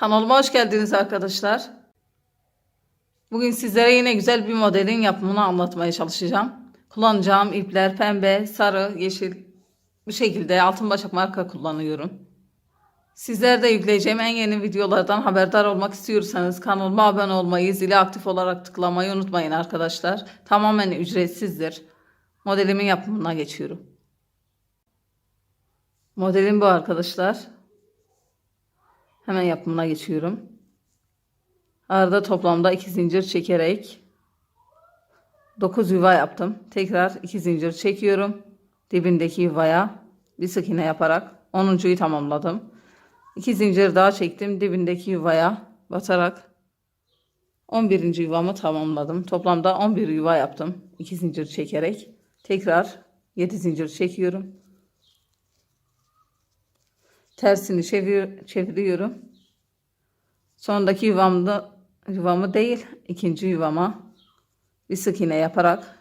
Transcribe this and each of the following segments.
Kanalıma hoş geldiniz arkadaşlar. Bugün sizlere yine güzel bir modelin yapımını anlatmaya çalışacağım. Kullanacağım ipler pembe, sarı, yeşil bu şekilde altın başak marka kullanıyorum. Sizler de yükleyeceğim en yeni videolardan haberdar olmak istiyorsanız kanalıma abone olmayı, zili aktif olarak tıklamayı unutmayın arkadaşlar. Tamamen ücretsizdir. Modelimin yapımına geçiyorum. Modelim bu arkadaşlar. Hemen yapımına geçiyorum. Arada toplamda 2 zincir çekerek 9 yuva yaptım. Tekrar 2 zincir çekiyorum. Dibindeki yuvaya bir sık iğne yaparak 10.yu tamamladım. 2 zincir daha çektim. Dibindeki yuvaya batarak 11. yuvamı tamamladım. Toplamda 11 yuva yaptım. 2 zincir çekerek. Tekrar 7 zincir çekiyorum. Tersini çevir, çeviriyorum. Sondaki yuvamda yuvamı değil, ikinci yuvama bir sık iğne yaparak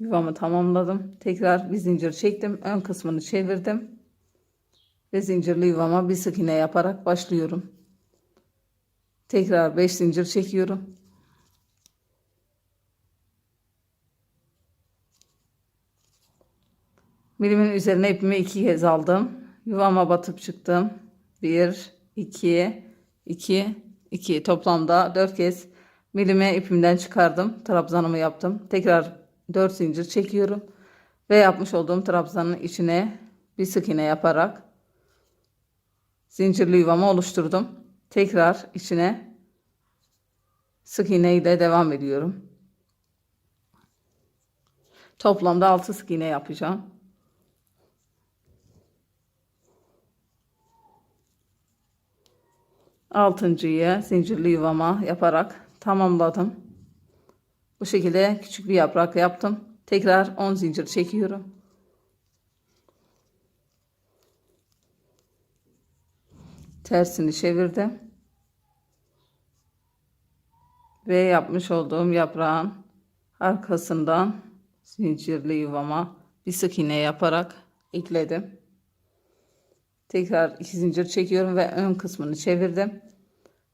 yuvamı tamamladım. Tekrar bir zincir çektim. Ön kısmını çevirdim. Ve zincirli yuvama bir sık iğne yaparak başlıyorum. Tekrar 5 zincir çekiyorum. Milimin üzerine ipimi iki kez aldım. Yuvama batıp çıktım. Bir, iki, iki, iki. Toplamda dört kez milime ipimden çıkardım. Trabzanımı yaptım. Tekrar dört zincir çekiyorum. Ve yapmış olduğum trabzanın içine bir sık iğne yaparak zincirli yuvamı oluşturdum. Tekrar içine sık iğne ile devam ediyorum. Toplamda 6 sık iğne yapacağım. Altıncıyı zincirli yuvama yaparak tamamladım. Bu şekilde küçük bir yaprak yaptım. Tekrar 10 zincir çekiyorum. Tersini çevirdim. Ve yapmış olduğum yaprağın arkasından zincirli yuvama bir sık iğne yaparak ekledim. Tekrar iki zincir çekiyorum ve ön kısmını çevirdim.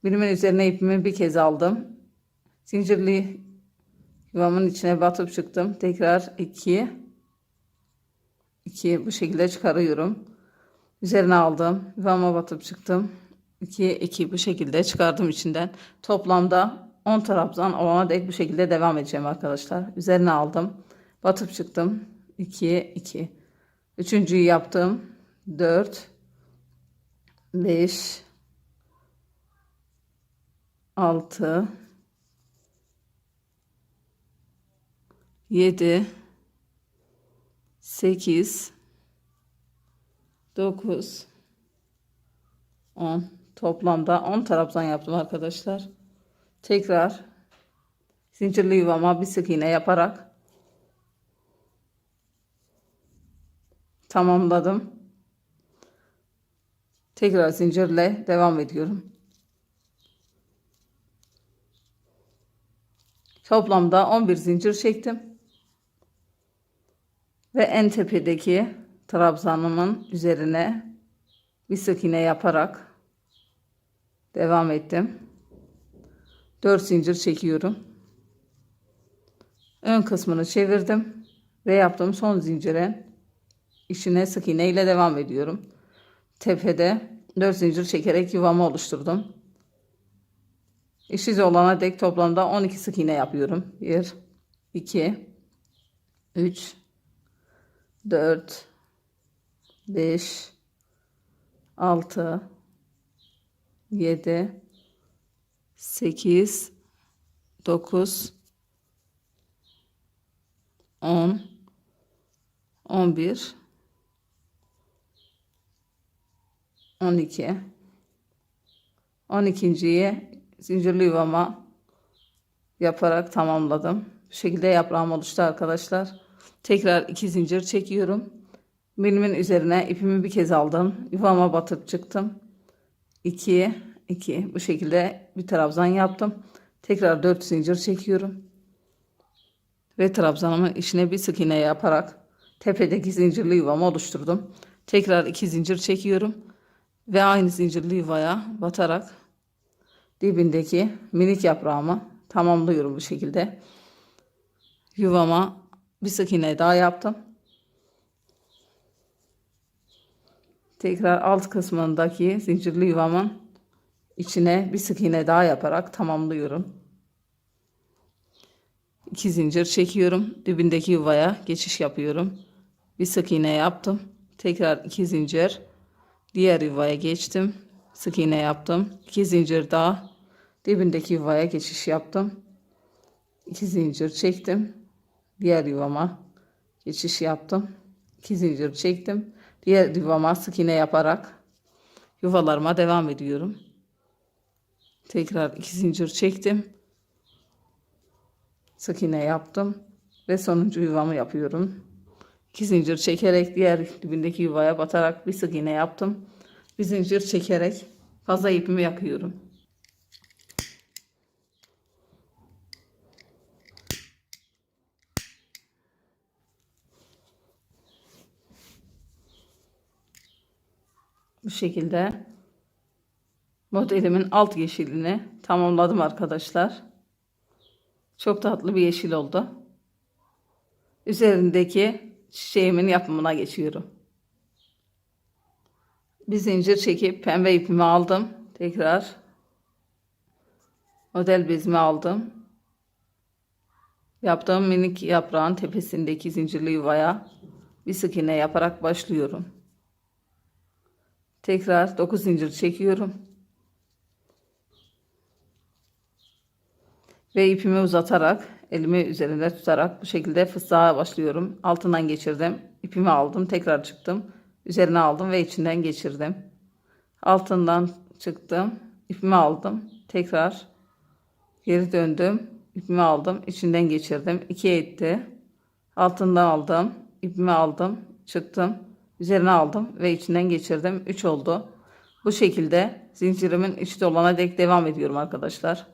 Birimin üzerine ipimi bir kez aldım. Zincirli yuvamın içine batıp çıktım. Tekrar iki, iki bu şekilde çıkarıyorum. Üzerine aldım. Yuvama batıp çıktım. 2 2 bu şekilde çıkardım içinden. Toplamda 10 trabzan olana dek bu şekilde devam edeceğim arkadaşlar. Üzerine aldım. Batıp çıktım. 2 2. Üçüncüyü yaptım. 4 5 6 7 8 9 10 toplamda 10 trabzan yaptım arkadaşlar. Tekrar. Zincirli yuvama bir sık iğne yaparak. Tamamladım. Tekrar zincirle devam ediyorum. Toplamda 11 zincir çektim. Ve en tepedeki trabzanımın üzerine bir sık iğne yaparak devam ettim. 4 zincir çekiyorum. Ön kısmını çevirdim ve yaptığım son zincirin içine sık iğne ile devam ediyorum. Tepede 4 zincir çekerek yuvamı oluşturdum. İşiz olana dek toplamda 12 sık iğne yapıyorum. 1 2 3 4 5 6 7 8 9 10 11 12 12.yi zincirli yuvama yaparak tamamladım. Bu şekilde yaprağım oluştu arkadaşlar. Tekrar iki zincir çekiyorum. Bilimin üzerine ipimi bir kez aldım. Yuvama batıp çıktım. 2 2 bu şekilde bir trabzan yaptım. Tekrar 4 zincir çekiyorum. Ve trabzanımın içine bir sık iğne yaparak tepedeki zincirli yuvamı oluşturdum. Tekrar iki zincir çekiyorum ve aynı zincirli yuvaya batarak dibindeki minik yaprağımı tamamlıyorum bu şekilde. Yuvama bir sık iğne daha yaptım. Tekrar alt kısmındaki zincirli yuvamın içine bir sık iğne daha yaparak tamamlıyorum. İki zincir çekiyorum. Dibindeki yuvaya geçiş yapıyorum. Bir sık iğne yaptım. Tekrar iki zincir. Diğer yuvaya geçtim. Sık iğne yaptım. İki zincir daha. Dibindeki yuvaya geçiş yaptım. İki zincir çektim. Diğer yuvama geçiş yaptım. İki zincir çektim. Diğer yuvama sık iğne yaparak yuvalarıma devam ediyorum. Tekrar iki zincir çektim. Sık iğne yaptım ve sonuncu yuvamı yapıyorum. İki zincir çekerek diğer dibindeki yuvaya batarak bir sık iğne yaptım. Bir zincir çekerek fazla ipimi yakıyorum. Bu şekilde modelimin alt yeşilini tamamladım arkadaşlar. Çok tatlı bir yeşil oldu. Üzerindeki çiçeğimin yapımına geçiyorum. Bir zincir çekip pembe ipimi aldım. Tekrar model bezimi aldım. Yaptığım minik yaprağın tepesindeki zincirli yuvaya bir sık iğne yaparak başlıyorum. Tekrar 9 zincir çekiyorum. Ve ipimi uzatarak elimi üzerinde tutarak bu şekilde fıstığa başlıyorum. Altından geçirdim. İpimi aldım. Tekrar çıktım. Üzerine aldım ve içinden geçirdim. Altından çıktım. ipimi aldım. Tekrar geri döndüm. ipimi aldım. içinden geçirdim. 2 etti. Altından aldım. ipimi aldım. Çıktım. Üzerine aldım ve içinden geçirdim. 3 oldu. Bu şekilde zincirimin içi dolana dek devam ediyorum arkadaşlar.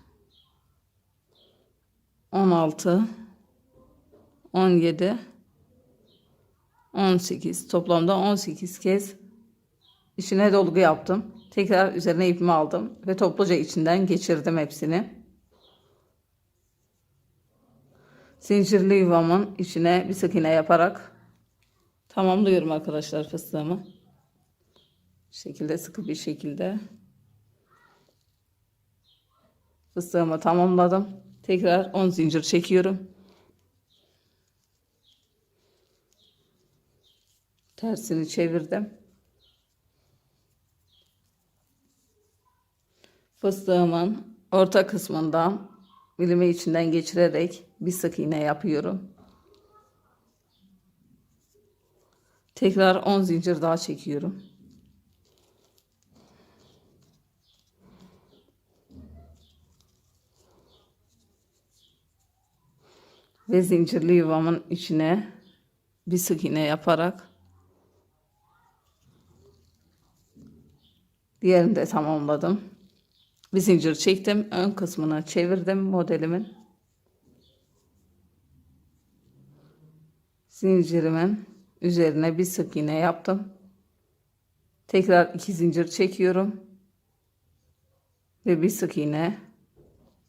16 17 18 toplamda 18 kez içine dolgu yaptım. Tekrar üzerine ipimi aldım ve topluca içinden geçirdim hepsini. Zincirli yuvamın içine bir sık iğne yaparak tamamlıyorum arkadaşlar fıstığımı. Bu şekilde sıkı bir şekilde fıstığımı tamamladım. Tekrar 10 zincir çekiyorum. Tersini çevirdim. Fıstığımın orta kısmından ilimi içinden geçirerek bir sık iğne yapıyorum. Tekrar 10 zincir daha çekiyorum. Ve zincirli yuvamın içine bir sık iğne yaparak diğerini de tamamladım. Bir zincir çektim. Ön kısmını çevirdim modelimin. Zincirimin üzerine bir sık iğne yaptım. Tekrar iki zincir çekiyorum. Ve bir sık iğne.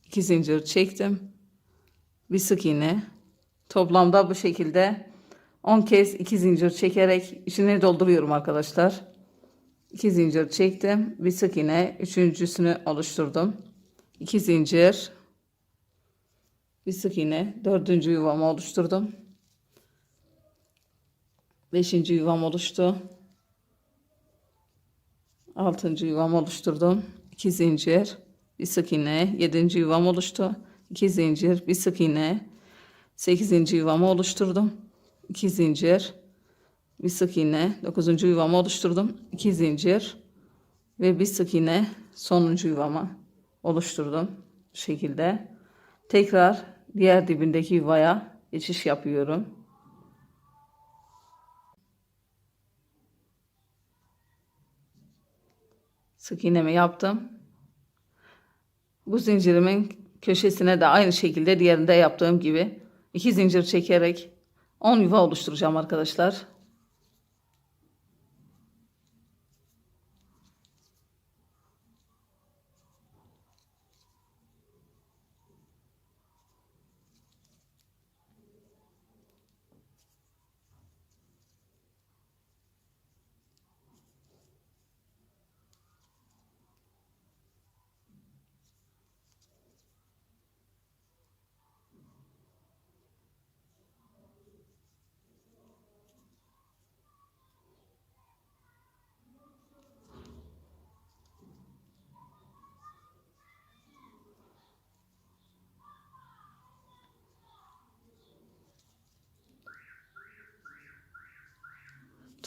iki zincir çektim. Bir sık iğne. Toplamda bu şekilde 10 kez iki zincir çekerek içini dolduruyorum arkadaşlar. 2 zincir çektim. Bir sık iğne üçüncüsünü oluşturdum. 2 zincir bir sık iğne dördüncü yuvamı oluşturdum. Beşinci yuvam oluştu. Altıncı yuvam oluşturdum. 2 zincir bir sık iğne yedinci yuvam oluştu. 2 zincir bir sık iğne sekizinci yuvamı oluşturdum. 2 zincir, bir sık iğne, 9. yuvamı oluşturdum. 2 zincir ve bir sık iğne sonuncu yuvamı oluşturdum. Bu şekilde. Tekrar diğer dibindeki yuvaya geçiş yapıyorum. Sık iğnemi yaptım. Bu zincirimin köşesine de aynı şekilde diğerinde yaptığım gibi iki zincir çekerek 10 yuva oluşturacağım arkadaşlar.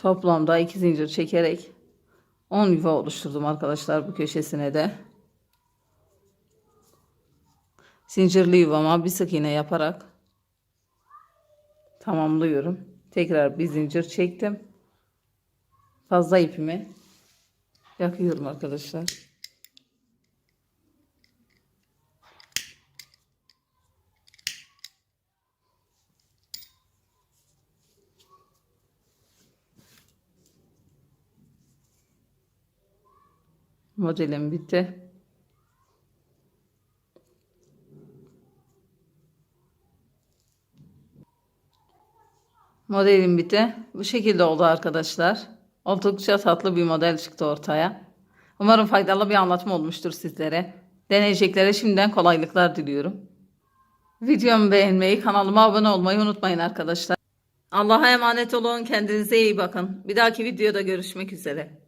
Toplamda iki zincir çekerek 10 yuva oluşturdum arkadaşlar bu köşesine de. Zincirli yuvama bir sık iğne yaparak tamamlıyorum. Tekrar bir zincir çektim. Fazla ipimi yakıyorum arkadaşlar. Modelim bitti. Modelim bitti. Bu şekilde oldu arkadaşlar. Oldukça tatlı bir model çıktı ortaya. Umarım faydalı bir anlatım olmuştur sizlere. Deneyeceklere şimdiden kolaylıklar diliyorum. Videomu beğenmeyi, kanalıma abone olmayı unutmayın arkadaşlar. Allah'a emanet olun. Kendinize iyi bakın. Bir dahaki videoda görüşmek üzere.